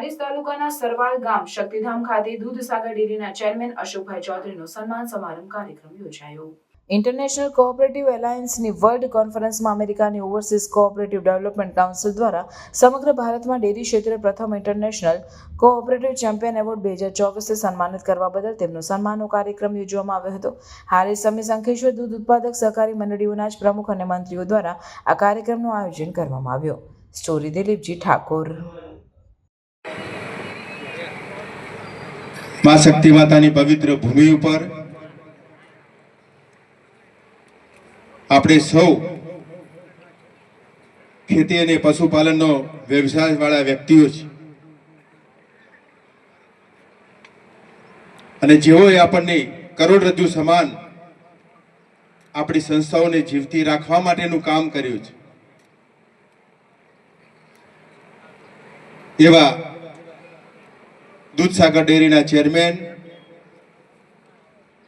હારીજ તાલુકાના સરવાલ ગામ શક્તિધામ ખાતે દૂધસાગર ડેરીના ચેરમેન અશોકભાઈ ચૌધરીનો સન્માન સમારંભ કાર્યક્રમ યોજાયો. ઇન્ટરનેશનલ કોઓપરેટિવ એલાયન્સની વર્લ્ડ કોન્ફરન્સમાં અમેરિકાની ઓવરસીઝ કોઓપરેટિવ ડેવલપમેન્ટ કાઉન્સિલ દ્વારા સમગ્ર ભારતમાં ડેરી ક્ષેત્રે પ્રથમ ઇન્ટરનેશનલ કોઓપરેટિવ ચેમ્પિયન એવોર્ડ બે હજાર ચોવીસથી સન્માનિત કરવા બદલ તેમનો સન્માનનો કાર્યક્રમ યોજવામાં આવ્યો હતો. હારે સમી સંખેશ્વર દૂધ ઉત્પાદક સહકારી મંડળીઓના જ પ્રમુખ અને મંત્રીઓ દ્વારા આ કાર્યક્રમનું આયોજન કરવામાં આવ્યું. સ્ટોરી દિલીપજી ઠાકોર. મા શક્તિ માતાની પવિત્ર ભૂમિ ઉપર આપણે સૌ ખેતી અને પશુપાલનનો વ્યવસાય વાળા વ્યક્તિઓ છે અને જેઓએ આપણને કરોડરજ્જુ સમાન આપણી સંસ્થાઓને જીવતી રાખવા માટેનું કામ કર્યું છે. એવા દૂધસાગર ડેરીના ચેરમેન,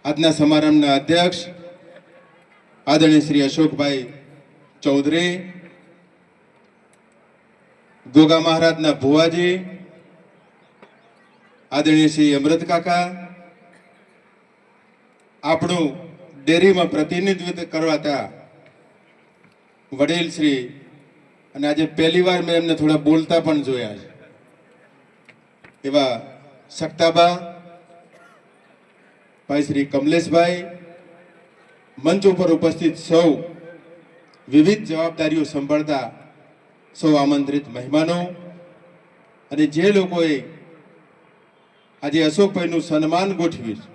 આજના સમારંભના અધ્યક્ષ, આદરણીય શ્રી અશોકભાઈ ચૌધરી, ગોગા મહારાજના ભુવાજી, આદરણીય શ્રી અમૃત કાકા, આપણું ડેરીમાં પ્રતિનિધિત્વ કરવાતા વડીલ શ્રી, અને આજે પહેલી વાર મેં એમને થોડા બોલતા પણ જોયા છે. એવા સક્તાબા, ભાઈ શ્રી કમલેશભાઈ, મંચ ઉપર ઉપસ્થિત સૌ વિવિધ જવાબદારીઓ સંભાળતા સૌ આમંત્રિત મહેમાનો અને જે લોકોએ આજે અશોકભાઈનું સન્માન ગોઠવ્યું છે,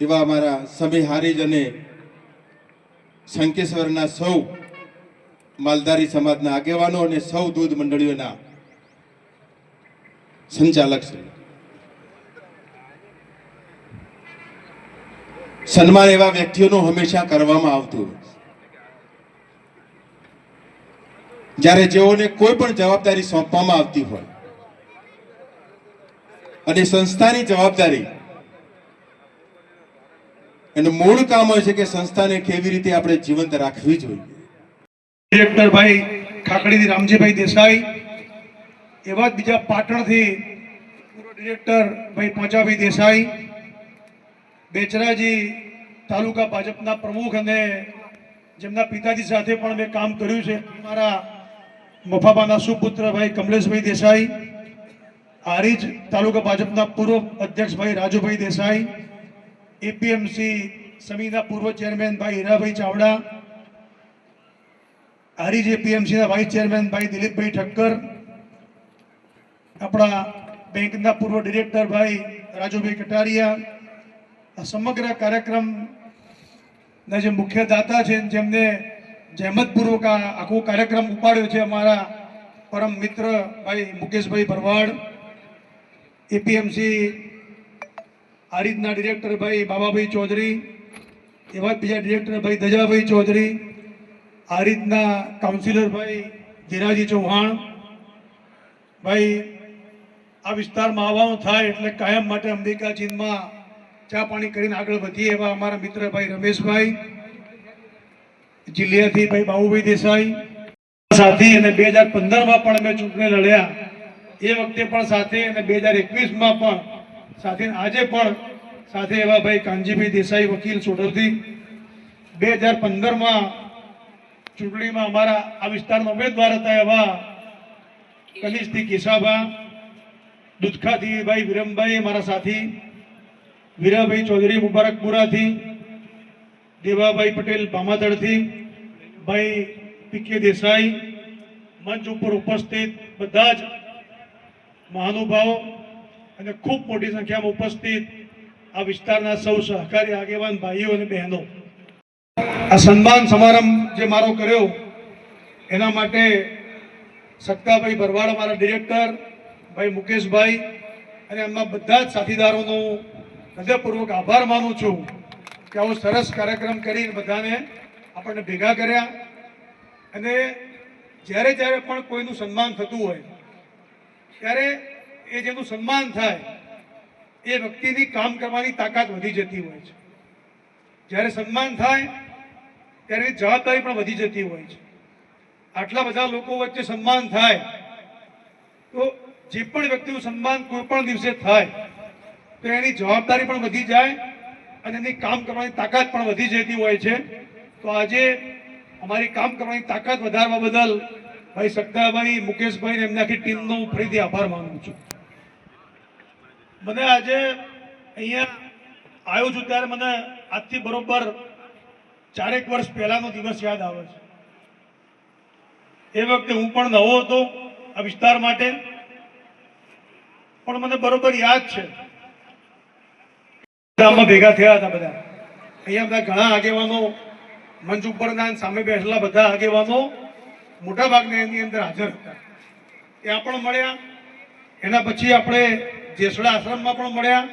એવા અમારા સમી હારીજ અને શંકેશ્વરના સૌ માલધારી સમાજના આગેવાનો અને સૌ દૂધ મંડળીઓના સંચાલક છે. સન્માન એવા વ્યક્તિઓનું હંમેશા કરવામાં આવતું હોય જ્યારે જેઓને કોઈ પણ જવાબદારી સોંપવામાં આવતી હોય અને સંસ્થાની જવાબદારી, એનું મૂળ કામ હોય છે કે સંસ્થાને કેવી રીતે આપણે જીવંત રાખવી જોઈએ. ડિરેક્ટર ખાકડીથી રામજીભાઈ દેસાઈ એવા જ બીજા પાટણથી પૂર્વ ડિરેક્ટર ભાઈ પોચાભાઈ દેસાઈ, બેચરાજી તાલુકા ભાજપના પ્રમુખ અને જેમના પિતાજી સાથે પણ મેં કામ કર્યું છે. મારા મફાબાના સુપુત્ર ભાઈ કમલેશભાઈ દેસાઈ, હારીજ તાલુકા ભાજપના પૂર્વ અધ્યક્ષ ભાઈ રાજુભાઈ દેસાઈ, એપીએમસી સમિતિના પૂર્વ ચેરમેન ભાઈ હીરાભાઈ ચાવડા, હારીજ એપીએમસીના વાઇસ ચેરમેન ભાઈ દિલીપભાઈ ઠક્કર આપણા બેંકના પૂર્વ ડિરેક્ટર ભાઈ રાજુભાઈ કટારિયા, આ સમગ્ર કાર્યક્રમના જે મુખ્ય દાતા છે, જેમને જહેમતપૂર્વક આ આખો કાર્યક્રમ ઉપાડ્યો છે, અમારા પરમ મિત્ર ભાઈ મુકેશભાઈ ભરવાડ એપીએમસી હારીજના ડિરેક્ટર ભાઈ બાબાભાઈ ચૌધરી, એવા બીજા ડિરેક્ટર ભાઈ ધજાભાઈ ચૌધરી આ રીતના કાઉન્સિલર ભાઈ ધીરાજી ચૌહાણ, ભાઈ આ વિસ્તારમાં આવવાનું થાય એટલે કાયમ માટે અંબિકા ચીનમાં ચા પાણી કરીને આગળ વધીએ એવા અમારા મિત્ર ભાઈ રમેશભાઈ, જિલ્લાથી ભાઈ બાબુભાઈ દેસાઈ. સાથી અને બે હજાર પંદરમાં પણ અમે ચૂંટણી લડ્યા. એ વખતે પણ સાથે અને બે હજાર એકવીસમાં પણ સાથે આજે પણ સાથે એવા ભાઈ કાનજીભાઈ દેસાઈ વકીલ સોઢવથી. બે હજાર પંદરમાં ચૂંટણીમાં અમારા આ વિસ્તારના ઉમેદવાર હતા એવા કનિષ્ઠી કેશાભા દુધખાથી ભાઈ વિરમભાઈ, મારા સાથી, વીરાભાઈ ચૌધરી મુબારકપુરાથી, દેવાભાઈ પટેલ ભામાતળથી ભાઈ પીકે દેસાઈ મંચ ઉપર ઉપસ્થિત બધા જ મહાનુભાવો અને ખૂબ મોટી સંખ્યામાં ઉપસ્થિત આ વિસ્તારના સૌ સહકારી આગેવાન ભાઈઓ અને બહેનો. આ સન્માન સમારંભ જે મારો કર્યો, એના માટે સત્તાભાઈ ભરવાડ, મારા ડિરેક્ટર ભાઈ મુકેશભાઈ અને એમના બધા જ સાથીદારોનો હૃદયપૂર્વક આભાર માનું છું કે આવો સરસ કાર્યક્રમ કરીને બધાને આપણને ભેગા કર્યા. અને જ્યારે જ્યારે પણ કોઈનું સન્માન થતું હોય, ત્યારે એ જેનું સન્માન થાય, એ વ્યક્તિની કામ કરવાની તાકાત વધી જતી હોય છે. જ્યારે સન્માન થાય, ત્યારે જવાબદારી પણ વધી જતી હોય છે. આટલા બધા લોકો વચ્ચે સન્માન થાય, તો જે પણ વ્યક્તિનું સન્માન કોઈ પણ દિવસે થાય, તો એની જવાબદારી પણ વધી જાય અને એની કામ કરવાની તાકાત પણ વધી જતી હોય છે. તો આજે અમારી કામ કરવાની તાકાત વધારવા બદલ ભાઈ સક્તાભાઈ મુકેશભાઈ એમની આખી ટીમનો હું ફરીથી આભાર માનું છું. મને આજે અહીંયા આવ્યો છું ત્યારે મને આજથી બરોબર ચારેક વર્ષ પહેલાનો દિવસ યાદ આવે છે. એ વખતે હું પણ નવો હતો આ વિસ્તાર માટે. પણ મને બરોબર યાદ છે. ગામમાં ભેગા થયા હતા બધા. અહીંયા બધા ઘણા આગેવાનો મંચ ઉપરના સામે બેઠેલા બધા આગેવાનો મોટા ભાગના એની અંદર હાજર હતા. ત્યાં પણ મળ્યા. એના પછી આપણે જેસડા આશ્રમમાં પણ મળ્યા.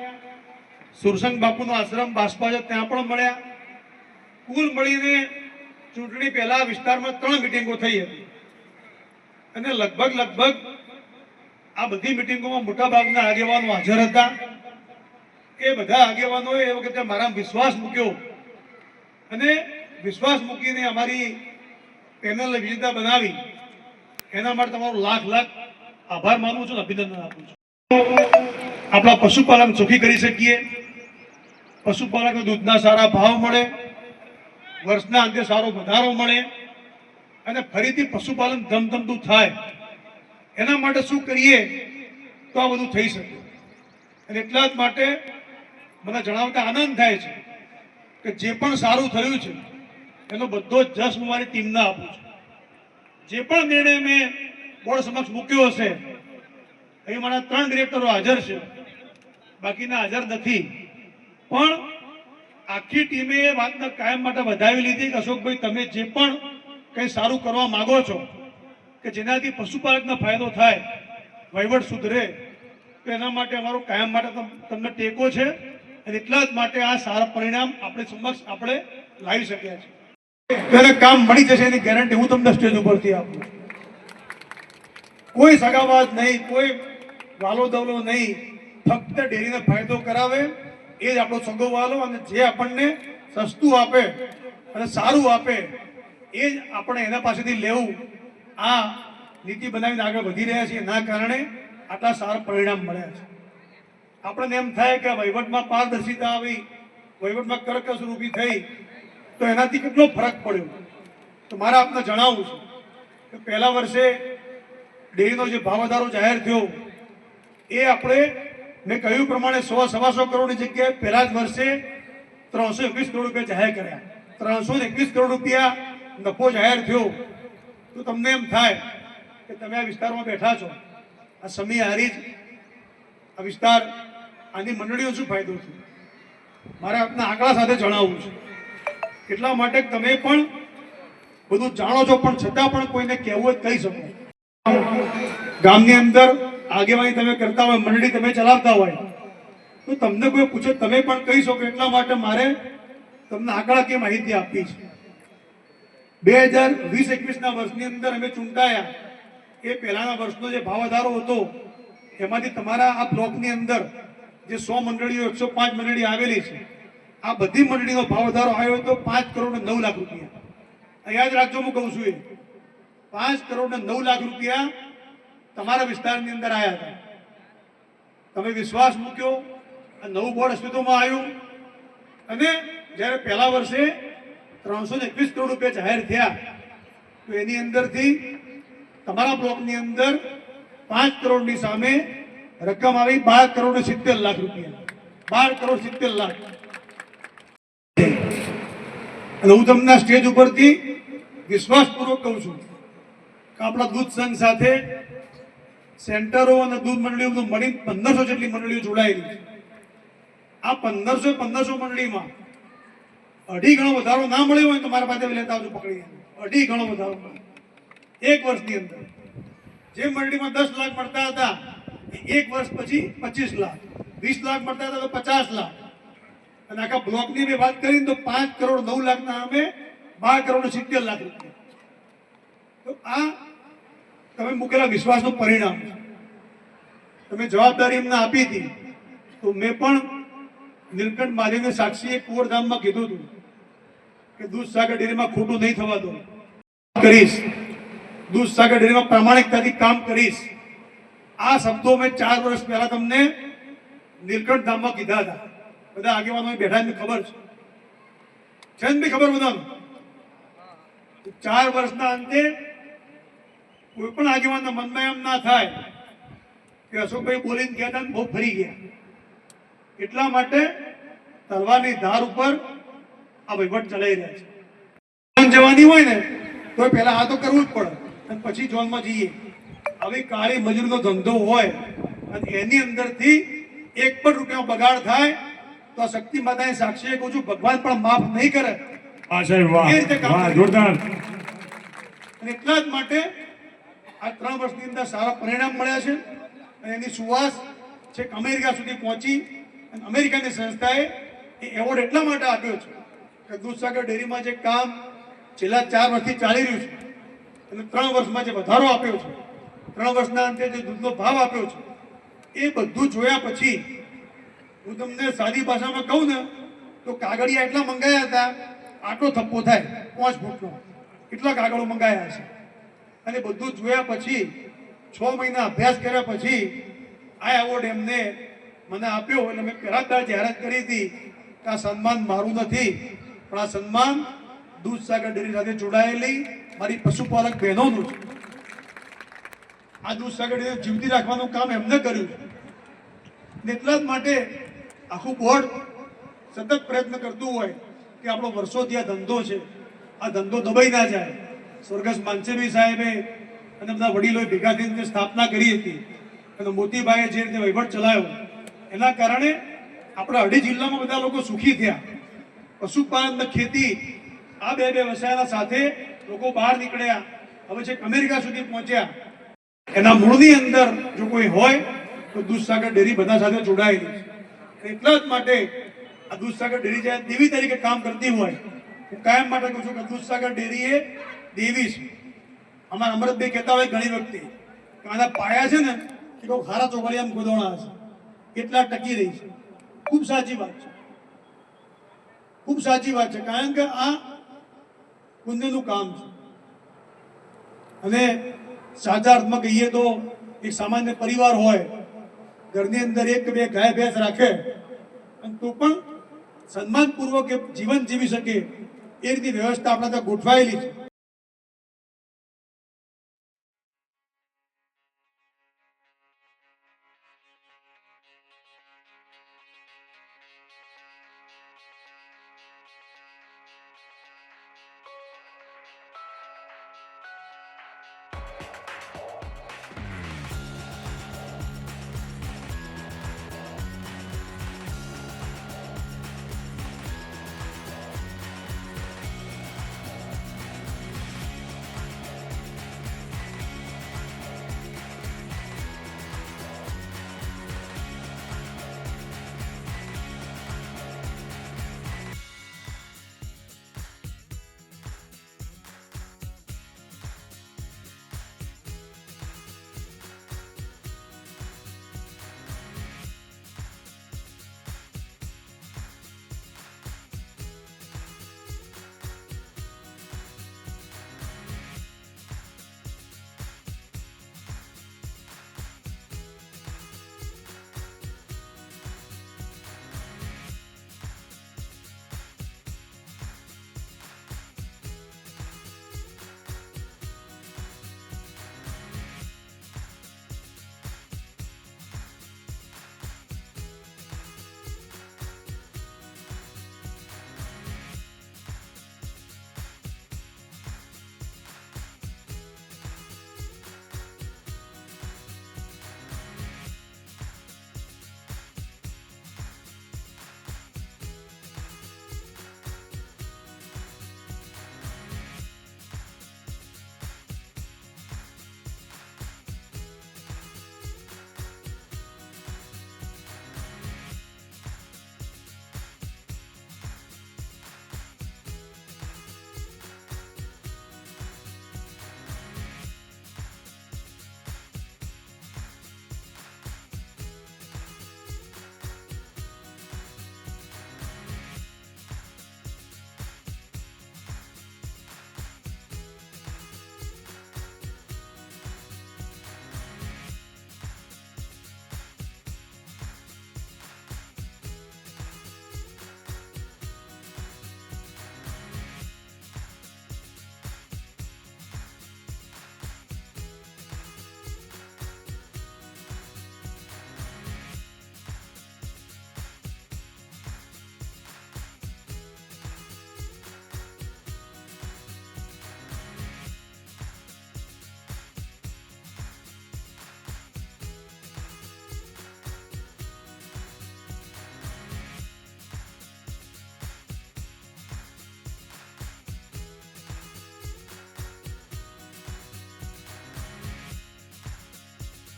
સુરસંગ બાપુનો આશ્રમ બાસપા ત્યાં પણ મળ્યા. કુલ મળીને ચૂંટણી પહેલા વિસ્તારમાં ત્રણ મિટિંગો થઈ હતી. અને લગભગ લગભગ આ બધી મિટિંગોમાં મોટા ભાગના આગેવાનો હાજર હતા. એ બધા આગેવાનોએ એ વખતે મારા વિશ્વાસ મૂક્યો. અને વિશ્વાસ મૂકીને અમારી પેનલને વિજેતા બનાવી. એના માટે તમારો લાખ લાખ આભાર માનું છું અભિનંદન આપું છું. આપણા પશુપાલન સુખી કરી શકીએ. પશુપાલકને દૂધના સારા ભાવ મળે. વર્ષના અંતે સારો વધારો મળે. અને ફરીથી પશુપાલન ધમધમતું થાય. એના માટે શું કરીએ તો આ બધું થઈ શકે. અને એટલા જ માટે મને જણાવતા આનંદ થાય છે કે જે પણ સારું થયું છે, એનો બધો જ જશ હું મારી ટીમને આપું છું. જે પણ નિર્ણય મેં બોર્ડ સમક્ષ મૂક્યો હશે, અહીં મારા ત્રણ ડિરેક્ટરો હાજર છે. બાકીના હાજર નથી. પણ આખી ટીમે એ વાતને કાયમ માટે વધાવી લીધી કે અશોકભાઈ, તમે જે પણ કંઈ સારું કરવા માગો છો કે જેનાથી પશુપાલકને ફાયદો થાય, વહીવટ સુધરે એના માટે અમારો કાયમ માટે તમને ટેકો છે અને એટલા જ માટે આ સારા પરિણામ આપણે સમક્ષ આપણે લાવી શક્યા છે ત્યારે કામ મળી જશે એની ગેરંટી હું તમને સ્ટેજ ઉપરથી આપું. કોઈ સગાવાદ નહીં, કોઈ વાલો દવલો નહીં, ફક્ત ડેરીને ફાયદો કરાવે એ જ આપણો સગો વાલો અને જે આપણને સસ્તું આપે અને સારું આપે એ જ આપણે એના પાસેથી લેવું આ નીતિ બનાવીને આગળ વધી રહ્યા છીએ. એના કારણે આટલા સારા પરિણામ મળ્યા છે. આપણને એમ થાય કે વહીવટમાં પારદર્શિતા આવી, વહીવટમાં કરકસર ઊભી થઈ, તો એનાથી કેટલો ફરક પડ્યો? તો મારે આપને જણાવવું છે કે પહેલા વર્ષે ડેરીનો જે ભાવ વધારો જાહેર થયો, એ આપણે મેં કહ્યું પ્રમાણે સો સવાસો કરોડની જગ્યાએ પહેલા જ વર્ષે ત્રણસો એકવીસ કરોડ રૂપિયા જાહેર કર્યા. ત્રણસો એકવીસ કરોડ રૂપિયા નફો જાહેર થયો. તો તમને એમ થાય કે તમે આ વિસ્તારમાં બેઠા છો. આ સમી જ આ વિસ્તાર, આની મંડળીઓ શું ફાયદો છે? મારે આપના આંકડા સાથે જણાવવું છે. એટલા માટે તમે પણ બધું જાણો છો, પણ છતાં પણ કોઈને કહેવું જ કહી શકો. ગામની અંદર આગેવાની તમે કરતા હોય, મંડળી તમે ચલાવતા હોય, તો તમને કોઈ પૂછે, તમે પણ કહી શકો. એટલા માટે મારે તમને આંકડાકીય માહિતી આપવી છે. બે હજાર વીસ એકવીસના વર્ષની અંદર અમે ચૂંટાયા. એ પહેલાના વર્ષનો જે ભાવ વધારો હતો, એમાંથી તમારા આ બ્લોકની અંદર જે સો મંડળીઓ, એકસો પાંચ મંડળી આવેલી છે, આ બધી મંડળીનો ભાવ વધારો આવ્યો હતો પાંચ કરોડ નવ લાખ રૂપિયા. યાદ રાખજો હું કહું છું એ. પાંચ કરોડ નવ લાખ રૂપિયા તમારા વિસ્તારની અંદર આવ્યા હતા. તમે વિશ્વાસ મૂક્યો, આ નવું બોર્ડ અસ્તિત્વમાં આવ્યું. અને જ્યારે પહેલા વર્ષે ત્રણસો ને એકવીસ કરોડ રૂપિયા જાહેર થયા. તો એની અંદરથી તમારા બ્લોકની અંદર પાંચ કરોડની સામે રકમ આવી બાર કરોડ સિત્તેર લાખ રૂપિયા. બાર કરોડ સિત્તેર લાખ. અને હું તમને સ્ટેજ ઉપરથી વિશ્વાસપૂર્વક કહું છું કે આપણા દૂધ સંઘ સાથે સેન્ટરો અને દૂધ મંડળીઓ મળી પંદરસો જેટલી મંડળીઓ જોડાયેલી છે. આ પંદરસો પંદરસો મંડળીમાં અઢી ગણો વધારો ના મળ્યો હોય તો મારા પાસે લેતા આવજો પકડી. અઢી ગણો વધારો. એક વર્ષની અંદર. જે મંડળીમાં દસ લાખ મળતા હતા એક વર્ષ પછી પચીસ લાખ. વીસ લાખ મળતા હતા તો પચાસ લાખ. અને આખા બ્લોકની મેં વાત કરી તો પાંચ કરોડ નવ લાખના અમે બાર કરોડ સિત્તેર લાખ રૂપિયા. તો આ તમે મૂકેલા વિશ્વાસનું પરિણામ. તમે જવાબદારી એમને આપી હતી. તો મેં પણ નીલકંઠ મહાદેવને સાક્ષીએ કુંવરધામમાં કીધું હતું કે દૂધ ડેરીમાં ખોટું નહીં થવા દો કરીશ. દૂધ સાગર ડેરીમાં પ્રામાણિકતાથી કામ કરીશ. આ શબ્દો મેં ચાર વર્ષ પહેલા તમને નીલકંઠ ધામમાં કીધા હતા. બધા આગેવાનો બેઠા છે ખબર છે. છે ને ખબર બધા ચાર વર્ષના અંતે કોઈ પણ આગેવાનના મનમાં એમ ના થાય કે અશોકભાઈ બોલીને ગયા હતા બહુ ફરી ગયા. એટલા માટે તલવારની ધાર ઉપર આ વહીવટ ચલાવી રહ્યા છે. જોન જવાની હોય ને તો પહેલા આ તો કરવું જ પડે. અને પછી જોનમાં જઈએ. હવે કાળી મજૂરનો ધંધો હોય અને એની અંદરથી એક પણ રૂપિયા બગાડ થાય તો આ શક્તિ માતાએ સાક્ષી કહું છું ભગવાન પણ માફ નહીં કરે. હા સાહેબ વાહ. એ રીતે વાહ જોરદાર. અને એટલા જ માટે આ ત્રણ વર્ષની અંદર સારા પરિણામ મળ્યા છે. અને એની સુવાસ છેક અમેરિકા સુધી પહોંચી. અને અમેરિકાની સંસ્થાએ એ એવોર્ડ એટલા માટે આપ્યો છે કે દૂધસાગર ડેરીમાં જે કામ છેલ્લા ચાર વર્ષથી ચાલી રહ્યું છે અને ત્રણ વર્ષમાં જે વધારો આપ્યો છે, ત્રણ વર્ષના અંતે જે દૂધનો ભાવ આપ્યો છે, એ બધું જોયા પછી હું તમને સાદી ભાષામાં કહું ને, તો કાગળિયા એટલા મંગાયા હતા, આટલો થપ્પો થાય, પાંચ ફૂટનો એટલા કાગળો મંગાયા છે અને બધું જોયા પછી છ મહિના અભ્યાસ કર્યા પછી આ એવોર્ડ એમને મને આપ્યો એટલે મેં જ જાહેરાત કરી હતી કે આ સન્માન મારું નથી. પણ આ સન્માન દૂધસાગર ડેરી સાથે જોડાયેલી મારી પશુપાલક બહેનોનું છે. આ દૂધસાગર ડેરી જીવતી રાખવાનું કામ એમને કર્યું છે. એટલા જ માટે આખું બોર્ડ સતત પ્રયત્ન કરતું હોય કે આપણો વર્ષોથી આ ધંધો છે. આ ધંધો દબાઈ ના જાય. સ્વર્ગસ્થ માનસેભી સાહેબે અને બધા વડીલોએ ભેગા થઈને સ્થાપના કરી હતી. અને મોતીભાઈએ જે રીતે વહીવટ ચલાવ્યો એના કારણે આપણા અઢી જિલ્લામાં બધા લોકો સુખી થયા. પશુપાલન, ખેતી, આ બે બે વ્યવસાયના સાથે લોકો બહાર નીકળ્યા. હવે છેક અમેરિકા સુધી પહોંચ્યા. એના મૂળની અંદર જો કોઈ હોય, તો દૂધસાગર ડેરી બધા સાથે જોડાયેલી છે. એટલા જ માટે આ દૂધસાગર ડેરી જ્યારે દેવી તરીકે કામ કરતી હોય, હું કાયમ માટે કહું છું કે દૂધસાગર ડેરી એ દેવી છે. અમારા અમૃતભાઈ કહેતા હોય ઘણી વખતે આના પાયા છે ને, કે બહુ ખારા ચોકડિયામાં ગોદોણા છે. એટલા ટકી રહી છે? ખૂબ સાચી વાત છે. ખૂબ સાચી વાત છે. કારણ કે આ પુણ્યનું કામ છે. અને સાચા અર્થમાં કહીએ તો એક સામાન્ય પરિવાર હોય, ઘરની અંદર એક બે ગાય ભેંસ રાખે, અને તો પણ સન્માનપૂર્વક જીવન જીવી શકે, એ રીતે વ્યવસ્થા આપણા ત્યાં ગોઠવાયેલી છે.